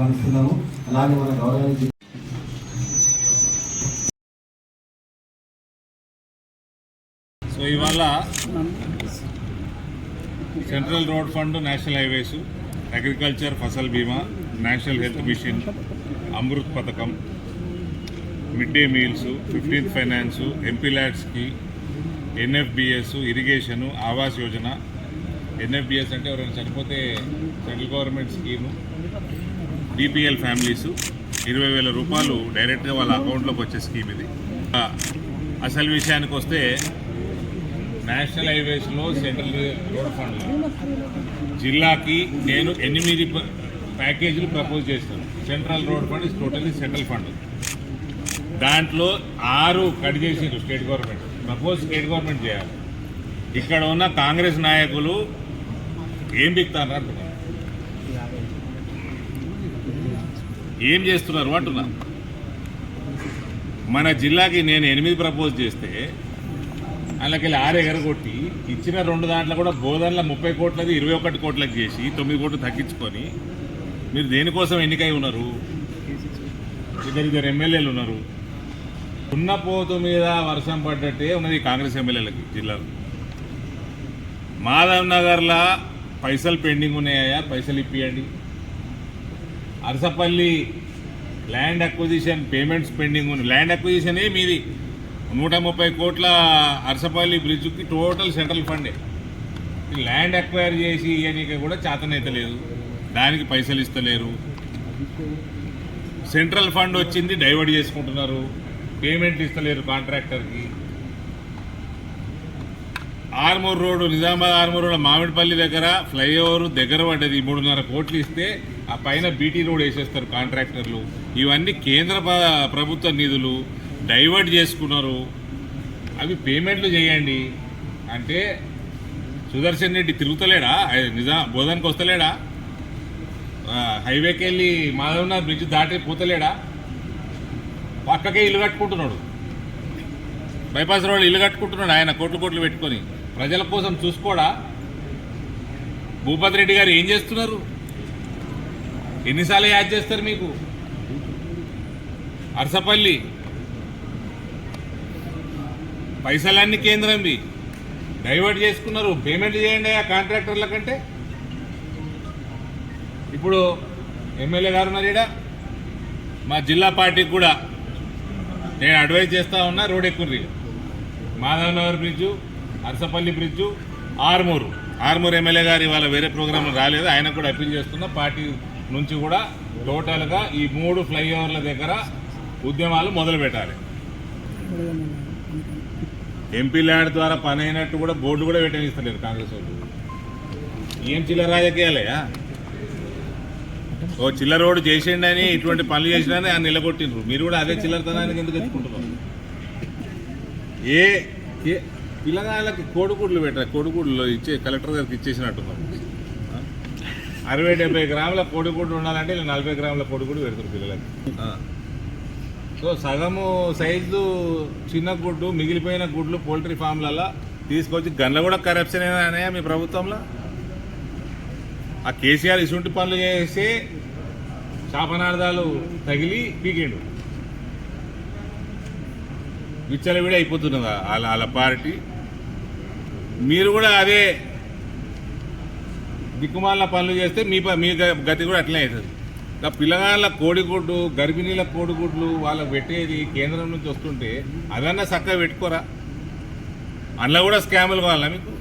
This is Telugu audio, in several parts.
భావిస్తున్నాము అలాగే మన గౌరవానికి సో ఇవాళ central road fund national highways agriculture Fasal Bima national health mission Amrut పథకం mid day meals fifteenth finance MP ల్యాడ్స్కి NFBS irrigation Awas Yojana. NFBS అంటే ఎవరైనా చనిపోతే central government scheme. BPL families ఇరవై వేల రూపాయలు డైరెక్ట్గా వాళ్ళ అకౌంట్లోకి వచ్చే స్కీమ్ ఇది. అసలు విషయానికి వస్తే నేషనల్ హైవేస్లో సెంట్రల్ రోడ్ ఫండ్ జిల్లాకి నేను ఎనిమిది ప- ప్యాకేజీలు ప్రపోజ్ చేస్తాను central road fund is totally central fund. దాంట్లో ఆరు కట్ చేసిండ్రు state government. Propose state government చేయాలి. ఇక్కడ ఉన్న కాంగ్రెస్ నాయకులు ఏం బిక్తారు అంటున్నారు ఏం చేస్తున్నారు అంటున్నా. మన జిల్లాకి నేను ఎనిమిది ప్రపోజ్ చేస్తే అందులోకి ఆరు ఎగరగొట్టి ఇచ్చిన రెండు దాంట్లో కూడా బోధనల ముప్పై కోట్లది ఇరవై ఒకటి కోట్లకు చేసి తొమ్మిది కోట్లు తగ్గించుకొని మీరు దేనికోసం ఎన్నికై ఉన్నారు? ఇద్దరు ఇద్దరు ఎమ్మెల్యేలు ఉన్నారు. ఉన్న పోతు మీద వర్షం పడ్డట్టే ఉన్నది కాంగ్రెస్ ఎమ్మెల్యేలకి జిల్లాలో. మాధవ్ నగర్లో పైసలు పెండింగ్ ఉన్నాయా? పైసలు ఇప్పియండి. Arasapalli land acquisition payments pending ఉంది. ల్యాండ్ అక్విజిషనే మీది? నూట ముప్పై కోట్ల అరసపల్లి బ్రిడ్జ్కి టోటల్ సెంట్రల్ ఫండే. ల్యాండ్ అక్వైర్ చేసి ఇవన్నీ కూడా చేతనైతలేదు దానికి పైసలు ఇస్తలేరు. సెంట్రల్ ఫండ్ వచ్చింది డైవర్ట్ చేసుకుంటున్నారు. పేమెంట్ ఇస్తలేరు కాంట్రాక్టర్కి. ఆర్మూర్ రోడ్డు నిజామాబాద్ ఆర్మూర్ రోడ్ మామిడిపల్లి దగ్గర ఫ్లైఓవర్ దగ్గర పడ్డది. మూడున్నర కోట్లు ఇస్తే ఆ పైన బీటీ రోడ్ వేసేస్తారు కాంట్రాక్టర్లు. ఇవన్నీ కేంద్ర ప్రభుత్వ నిధులు డైవర్ట్ చేసుకున్నారు. అవి పేమెంట్లు చేయండి. అంటే సుదర్శన్ రెడ్డి తిరుగుతలేడా? నిజాం నిజా వస్తలేడా? హైవేకి వెళ్ళి మాధవనాథ్ బ్రిడ్జ్ దాటి పోతలేడా? పక్కకే ఇల్లు కట్టుకుంటున్నాడు. బైపాస్ రోడ్ ఇల్లు కట్టుకుంటున్నాడు ఆయన కోట్లు కోట్లు పెట్టుకొని. ప్రజల కోసం చూసుకోడా? భూపతి రెడ్డి గారు ఏం చేస్తున్నారు? ఎన్నిసార్లు యాడ్ చేస్తారు మీకు? అరసపల్లి. పైసలన్నీ కేంద్రంవి. డైవర్ట్ చేసుకున్నారు. పేమెంట్ చేయండి ఆ కాంట్రాక్టర్ల కంటే. ఇప్పుడు ఎమ్మెల్యే గారు ఉన్నారు ఈడ. మా జిల్లా పార్టీకి కూడా నేను అడ్వైజ్ చేస్తా ఉన్నా road ఎక్కుర్రి Madhavnagar bridge Arasapalli bridge Armoor. Armoor MLA గారు ఇవాళ వేరే ప్రోగ్రాం రాలేదు. ఆయన కూడా అప్పీల్ చేస్తున్నా పార్టీ నుంచి కూడా టోటల్గా ఈ మూడు ఫ్లైఓవర్ల దగ్గర ఉద్యమాలు మొదలు పెట్టాలి ఎంపీ ల్యాండ్ ద్వారా పని అయినట్టు కూడా బోర్డు కూడా పెట్టనిస్తలేరు కాంగ్రెస్ వాళ్ళు. ఏం చిల్లర రాజకీయాలయా ఓ చిల్లర రోడ్డు చేసిండని ఇటువంటి పనులు చేసినా ఆయన నిలగొట్టిండ్రు మీరు కూడా అదే చిల్లరతనానికి ఎందుకు ఎత్తుకుంటున్నారు? ఏ ఏ పిల్లగాళ్ళకి కోడిగుడ్లు పెట్టారు? కోడిగుడ్లు ఇచ్చే కలెక్టర్ గారికి ఇచ్చేసినట్టున్నారు. అరవై డెబ్బై గ్రాముల కోడిగుడ్లు ఉండాలంటే ఇలా నలభై గ్రాముల కోడిగుడ్డు పెడతారు పిల్లలకి. సో సగము సైజు చిన్న గుడ్డు మిగిలిపోయిన గుడ్లు పోల్ట్రీ ఫామ్లలో తీసుకొచ్చి గన్ల కూడా కరప్షన్ అయినాయా మీ ప్రభుత్వంలో? ఆ కేసీఆర్ ఇసుంటి పనులు చేసి శాపనార్థాలు తగిలి పీకిండు. విచ్చలవిడి అయిపోతున్నది? వాళ్ళ వాళ్ళ పార్టీ. మీరు కూడా అదే దిక్కుమాల పనులు చేస్తే మీ ప- మీ గతి కూడా అట్లనే అవుతుంది. పిల్లగాళ్ళ కోడిగుడ్డు గర్భిణీల కోడిగుడ్లు వాళ్ళకి పెట్టేది కేంద్రం నుంచి వస్తుంటే అవన్నీ చక్కగా పెట్టుకోరా? అందులో కూడా స్కాములు కావాలా మీకు?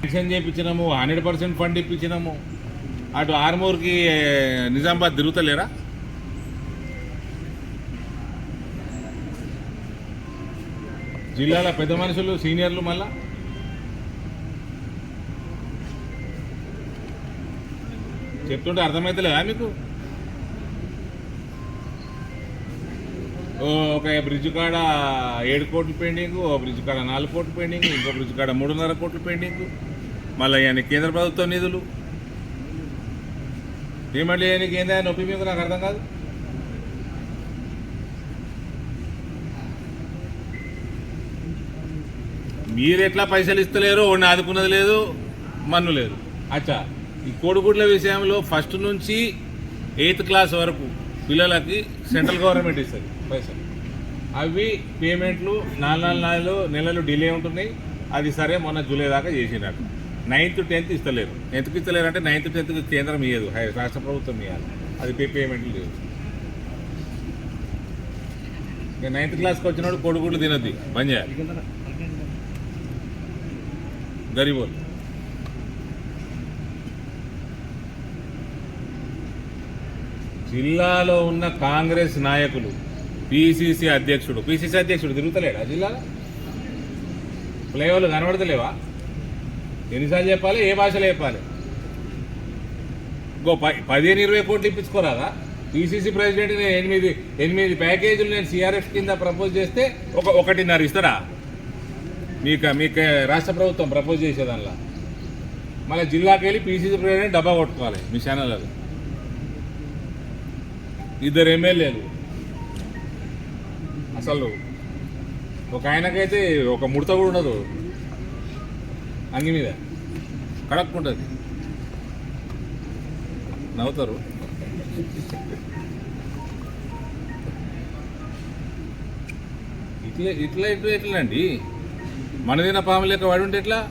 పెన్షన్ చేయించినాము హండ్రెడ్ పర్సెంట్ ఫండ్ ఇప్పించినాము. అటు ఆర్మూర్కి నిజామాబాద్ తిరుగుతలేరా? జిల్లాల పెద్ద మనుషులు సీనియర్లు మళ్ళీ? చెప్తుంటే అర్థమవుతలేదా మీకు? ఓ ఒక బ్రిడ్జ్ కాడ ఏడు కోట్లు పెండింగ్ ఓ బ్రిడ్జ్ కాడ నాలుగు కోట్లు పెండింగ్ ఇంకో బ్రిడ్జ్ కాడ మూడున్నర కోట్లు పెండింగ్. మళ్ళీ ఆయన కేంద్ర ప్రభుత్వం నిధులు. పేమెంట్ చేయడానికి ఏందా నొప్పి మీకు నాకు అర్థం కాదు? మీరు ఎట్లా పైసలు ఇస్తలేరు వాడిని ఆదుకున్నది లేదు మన్ను లేదు. అచ్చా. ఈ కోడిగుడ్ల విషయంలో ఫస్ట్ నుంచి ఎయిత్ క్లాస్ వరకు పిల్లలకి సెంట్రల్ గవర్నమెంట్ ఇస్తుంది పైసలు. అవి పేమెంట్లు నాలుగు నాలుగు నాలుగు నెలలు డిలే ఉంటున్నాయి. అది సరే మొన్న జూలై దాకా చేసినారు. నైన్త్ టెన్త్ ఇస్తలేరు. ఎందుకు ఇస్తలేరు అంటే నైన్త్ టెన్త్ కేంద్రం ఇయ్యదు. హై- రాష్ట్ర ప్రభుత్వం ఇవ్వాలి అది పే పేమెంట్లు లేదు ఇక నైన్త్ క్లాస్కి వచ్చినప్పుడు కొడుకులు తినద్ది. బంద్ చేయాలి. గరీబోళ్ళు. జిల్లాలో ఉన్న కాంగ్రెస్ నాయకులు పిసిసి అధ్యక్షుడు. పిసిసి అధ్యక్షుడు తిరుగుతలేడా జిల్లాలో? ఫ్లైఓవర్లు కనబడతలేవా? ఎన్నిసార్లు చెప్పాలి? ఏ భాషలో చెప్పాలి? ఇంకో ప- పదిహేను ఇరవై కోట్లు ఇప్పించుకోరాదా? పిసిసి ప్రెసిడెంట్ నేను ఎనిమిది ఎనిమిది ప్యాకేజీలు నేను సిఆర్ఎఫ్ కింద ప్రపోజ్ చేస్తే ఒక ఒకటిన్నర ఇస్తారా మీకు మీకు రాష్ట్ర ప్రభుత్వం ప్రపోజ్ చేసేదానిలా. మళ్ళీ జిల్లాకి వెళ్ళి పీసీసీ ప్రెసిడెంట్ డబ్బా కొట్టుకోవాలి మీ అది ఇద్దరు ఎమ్మెల్యేలు. అసలు ఒక ఆయనకైతే ఒక ముడత కూడా ఉండదు. అంగి మీద. కడక్కుంటుంది. నవ్వుతారు. ఇట్లా ఇట్లా ఇట్లా ఎట్లా అండి. మనదిన పాము లెక్క వాడి ఉంటే ఎట్లా?